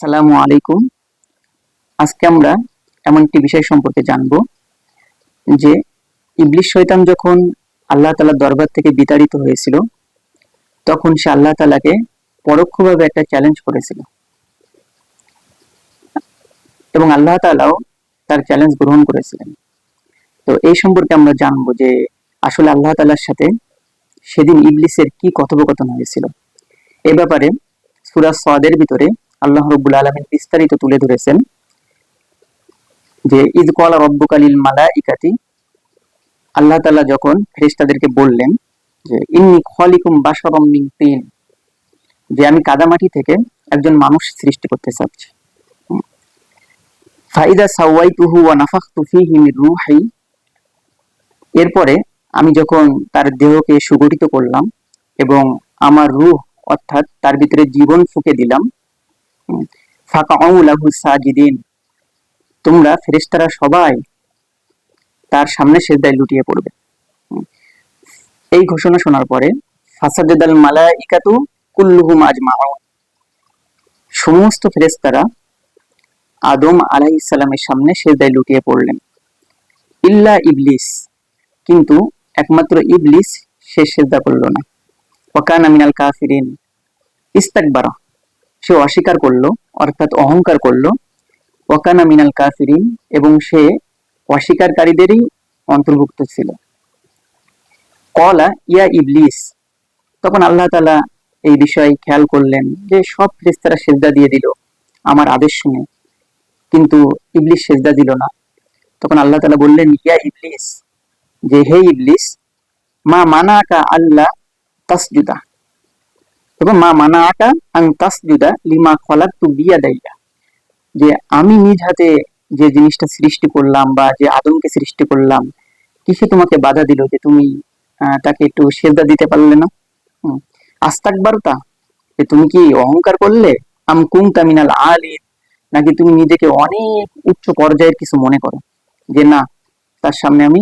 সালামু আলাইকুম। আজকে আমরা এমন একটি বিষয় সম্পর্কে জানব যে ইবলিশ শয়তান যখন আল্লাহ তালার দরবার থেকে বিতাড়িত হয়েছিল, তখন সে আল্লাহ তালাকে পরোক্ষভাবে একটা চ্যালেঞ্জ করেছিল। এবং আল্লাহ তালাও তার চ্যালেঞ্জ গ্রহণ করেছিলেন। তো এই সম্পর্কে আমরা জানব যে আসলে আল্লাহ তালার সাথে সেদিন ইবলিসের কি কথোপকথন হয়েছিল। এ ব্যাপারে সুরা সাদের ভিতরে আল্লাহ রব্বুল আলমিন বিস্তারিত তুলে ধরেছেন যে, ইদ কলা রব্বুকালিল মালা ইকাতি আল্লাহ তালা যখন ফেরেশতাদেরকে বললেন যে, ইন্নি খলিকুম বাসরম মিন তিন যে, আমি কাদামাটি থেকে একজন মানুষ সৃষ্টি করতে চাচ্ছি ফাইদা সাওয়াইতুহু ওয়া নাফাখতু ফীহি মির রূহি এরপরে আমি যখন তার দেহকে সুগঠিত করলাম এবং আমার রুহ অর্থাৎ তার ভিতরে জীবন ফুকে দিলাম তোমরা সবাই তার সামনে লুটিয়ে পড়বে। এই ঘোষণা শোনার পরে সমস্ত ফেরেশতারা আদম আলাইহিস সালামের সামনে সেজদায় লুটিয়ে পড়লেন। ইল্লা ইবলিস। কিন্তু একমাত্র ইবলিস সে সেজদা করল না। ওয়াকানা মিনাল কাফিরিন। ইস্তাকবারা। সে অস্বীকার করল, অর্থাৎ অহংকার করল। ওয়াকানা মিনাল কাফিরিন, এবং সে অস্বীকারীদেরই অন্তর্ভুক্ত ছিল। কলা ইয়া ইবলিস। তখন আল্লাহ তালা এই বিষয়ে খেয়াল করলেন যে সব ফেরেস্তারা সেজদা দিয়ে দিল আমার আদেশ শুনে। কিন্তু ইবলিস সেজদা দিল না। তখন আল্লাহ তালা বললেন, ইয়া ইবলিস, যে হে ইবলিস, মা মানা আকা আল্লাহ তাসজুদা। এবং মা মানা আকা আং তাসজুদা লিমা খলাক তু বিয়া দাইয়া যে আমি নিজ হাতে যে জিনিসটা সৃষ্টি করলাম বা যে আদমকে সৃষ্টি করলাম, কিসে তোমাকে বাধা দিল যে তুমি তাকে একটু দিতে পারলে না? আস্তাক বারতা যে তুমি কি অহংকার করলে? আম কুম তামিনাল আলী নাকি তুমি নিজেকে অনেক উচ্চ পর্যায়ের কিছু মনে করো? যে না, তার সামনে আমি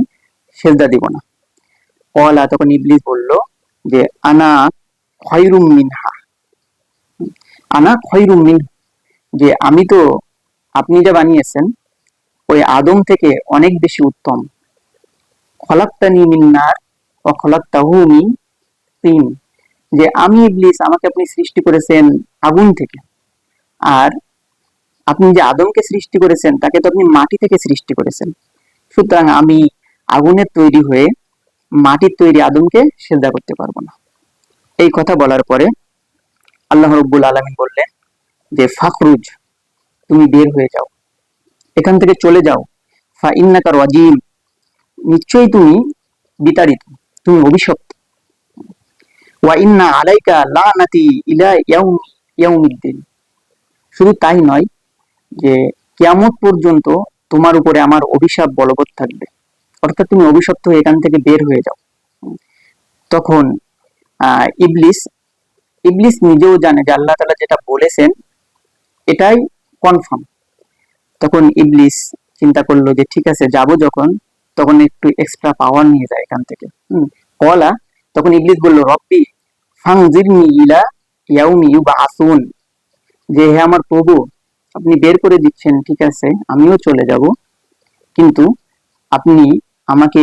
সেজদা দিব না। কলা, তখন ইবলিস বলল যে, আনা খয়রুম মিনহা। আনা খয়রুম মিন যে আমি তো, আপনি যা বানিয়েছেন, ওই আদম থেকে অনেক বেশি উত্তম। খলাক্তানি মিন্নার ও খলাক্তাহু মিন তিন। যে আমি ইবলিস, আমাকে আপনি সৃষ্টি করেছেন আগুন থেকে। আর আপনি যে আদমকে সৃষ্টি করেছেন, তাকে তো আপনি মাটি থেকে সৃষ্টি করেছেন। সুতরাং আমি আগুনের তৈরি হয়ে মাটির তৈরি আদমকে সেজদা করতে পারব না। এই কথা বলার পরে আল্লাহ রব্বুল আলমী বললেন যে, ফাখরুজ, তুমি বের হয়ে যাও। এখান থেকে চলে যাও। ফা ইন্নাকার ওয়াজিম নিশ্চয়ই তুমি বিতাড়িত, তুমি অভিশপ্ত। ওয়া ইন্না আলাইকা লানাতি ইলা ইয়াউমি, ইয়াউমিদ্দিন। শুধু তাই নয় যে, কিয়ামত পর্যন্ত তোমার উপরে আমার অভিশাপ বলবৎ থাকবে। অর্থাৎ তুমি অভিশপ্ত হয়ে এখান থেকে বের হয়ে যাও। তখন ইবলিস। ইবলিস নিজেও জানে যে আল্লাহ তালা যেটা বলেছেন, এটাই কনফার্ম তখন ইবলিস চিন্তা করল যে, ঠিক আছে, যাব যখন। তখন একটু এক্সট্রা পাওয়ার নিয়ে যায় এখান থেকে। কলা, তখন ইবলিস বলল, রব্বি ফাংজিরনি ইলা আসুন যে, হে আমার প্রভু, আপনি বের করে দিচ্ছেন, ঠিক আছে, আমিও চলে যাব। কিন্তু আপনি আমাকে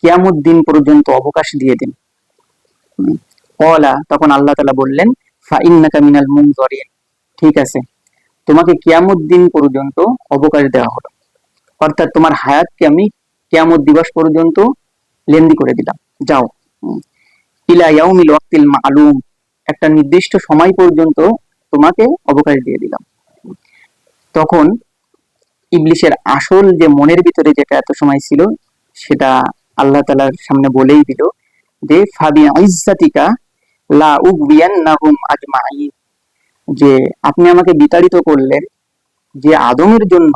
কিয়ামত দিন পর্যন্ত অবকাশ দিয়ে দিন। কলা, তখন আল্লাহ তালা বললেন মিনাল ঠিক আছে। তোমাকে কিয়ামত দিন পর্যন্ত অবকাশ দেওয়া হলো। অর্থাৎ তোমার হায়াতকে আমি কিয়ামত দিবস পর্যন্ত লেন্দি করে দিলাম। যাও। ইলা ইয়াউমিল ওয়াক্তিল মালুম। একটা নির্দিষ্ট সময় পর্যন্ত তোমাকে অবকাশ দিয়ে দিলাম। তখন ইবলিশের আসল যে মনের ভিতরে যেটা এত সময় ছিল, সেটা আল্লাহ তালার সামনে বলেই দিল যে ফাবি ইজ্জাতিকা লা উগবিয়ান্নাহুম আজমাইন যে আপনি আমাকে বিতাড়িত করলেন যে আদমের জন্য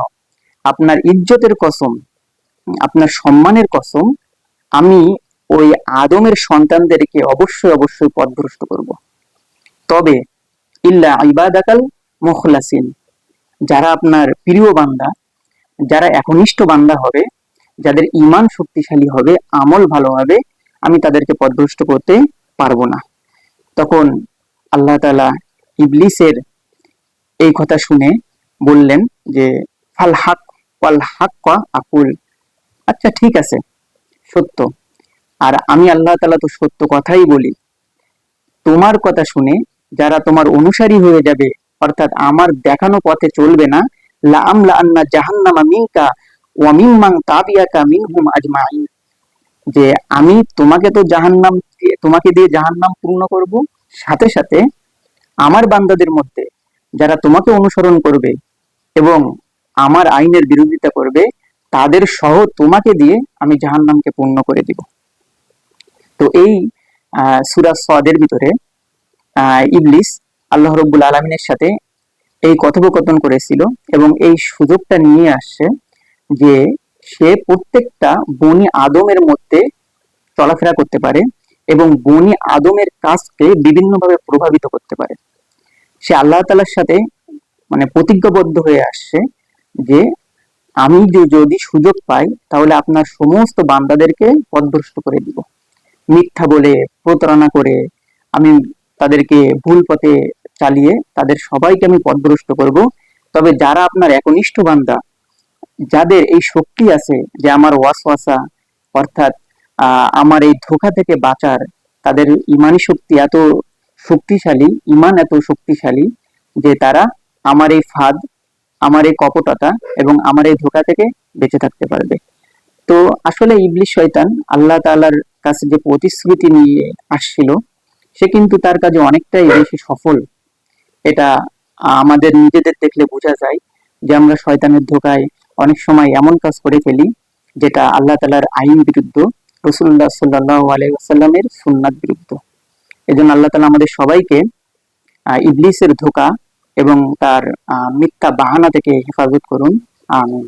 আপনার ইজ্জতের কসম, আপনার সম্মানের কসম আমি ওই আদমের সন্তানদেরকে অবশ্যই অবশ্যই পথভ্রষ্ট করব। তবে ইল্লা ইবাদাকাল মুখলাসিন, যারা আপনার প্রিয় বান্দা, যারা একনিষ্ঠ বান্দা হবে, যাদের ইমান শক্তিশালী হবে, আমল ভালো হবে আমি তাদেরকে পথভ্রষ্ট করতে পারব না। তখন আল্লাহ তালা ইবলিসের এই কথা শুনে বললেন যে, ফাল হাক, ওয়াল হাক্কা, আকুল। আচ্ছা ঠিক আছে, সত্য। আর আমি আল্লাহ তালা তো সত্য কথাই বলি। তোমার কথা শুনে যারা তোমার অনুসারী হয়ে যাবে, অর্থাৎ আমার দেখানো পথে চলবে না লা আমলা আন্না জাহান্নামা মিনকা, ওয়া মিম্মান তাবিয়াকা মিনহুম আজমাইন। যে আমি তোমাকে তো জাহান্নাম দিয়ে- তোমাকে দিয়ে জাহান্নাম পূর্ণ করব। সাথে সাথে আমার বান্দাদের মধ্যে যারা তোমাকে অনুসরণ করবে এবং আমার আইনের বিরোধিতা করবে, তাদের সহ তোমাকে দিয়ে আমি জাহান্নামকে পূর্ণ করে দিব। তো এই সুরা সদের ভিতরে ইবলিস আল্লাহ রব্বুল আলমিনের সাথে এই কথোপকথন করেছিল এবং এই সুযোগটা নিয়ে আসছে যে সে প্রত্যেকটা বনি আদমের মধ্যে চলাফেরা করতে পারে এবং বনি আদমের কাজকে বিভিন্নভাবে প্রভাবিত করতে পারে। সে আল্লাহ তালার সাথে মানে প্রতিজ্ঞাবদ্ধ হয়ে আসছে যে, আমি যদি সুযোগ পাই, তাহলে আপনার সমস্ত বান্দাদেরকে পথভ্রষ্ট করে দিব। মিথ্যা বলে, প্রতারণা করে, আমি তাদেরকে ভুল পথে চালিয়ে তাদের সবাইকে আমি পথভ্রষ্ট করব। তবে যারা আপনার একনিষ্ঠ বান্দা যাদের এই শক্তি আছে যে আমার ওয়াসওয়াসা, অর্থাৎ আমার এই ধোকা থেকে বাঁচার, তাদের ইমানি শক্তি এত শক্তিশালী, ইমান এত শক্তিশালী যে তারা আমার এই ফাঁদ, আমার এই কপটতা এবং আমার এই ধোকা থেকে বেঁচে থাকতে পারবে। তো আসলে ইবলিশ শয়তান আল্লাহ তাআলার কাছে যে প্রতিশ্রুতি নিয়ে আসছিল, সে কিন্তু তার কাজে অনেকটাই বেশি সফল। এটা আমাদের নিজেদের দেখলে বোঝা যায় যে আমরা শয়তানের ধোকায় অনেক সময় এমন কাজ করে ফেলি, যেটা আল্লাহ তালার আইন বিরুদ্ধ রসুল্লাহ সাল্লাহ আলাইসাল্লামের সুন্নাত বিরুদ্ধ। এই জন্য আল্লাহ তালা আমাদের সবাইকে ইবলিসের ধোকা এবং তার মিথ্যা বাহানা থেকে হেফাজত করুন। আমিন।